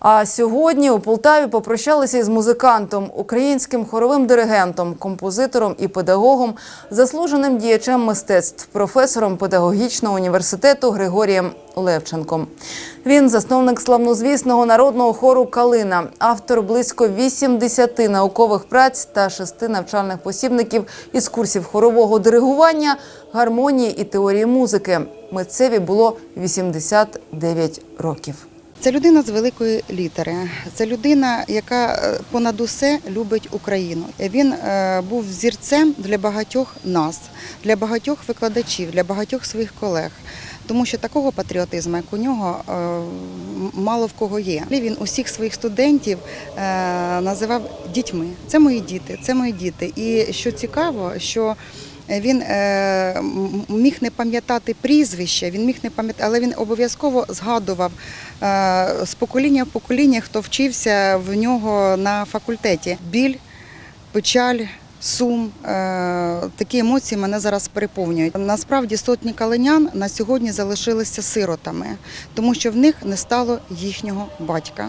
А сьогодні у Полтаві попрощалися із музикантом, українським хоровим диригентом, композитором і педагогом, заслуженим діячем мистецтв, професором педагогічного університету Григорієм Левченком. Він засновник славнозвісного народного хору Калина, автор близько 80 наукових праць та шести навчальних посібників із курсів хорового диригування, гармонії і теорії музики. Митцеві було 89 років. Це людина з великої літери. Це людина, яка е, понад усе любить Україну. Він е, був взірцем для багатьох нас, для багатьох викладачів, для багатьох своїх колег. Тому що такого патріотизму, як у нього, е, мало в кого є. Він усіх своїх студентів називав дітьми. Це мої діти, це мої діти. І що цікаво, що він е, міг не пам'ятати прізвище, він міг не пам'ятати, але він обов'язково згадував е, з покоління в покоління, хто вчився в нього на факультеті. Біль, печаль. Сум, е, такі емоції мене зараз переповнюють. Насправді сотні калинян на сьогодні залишилися сиротами, тому що в них не стало їхнього батька.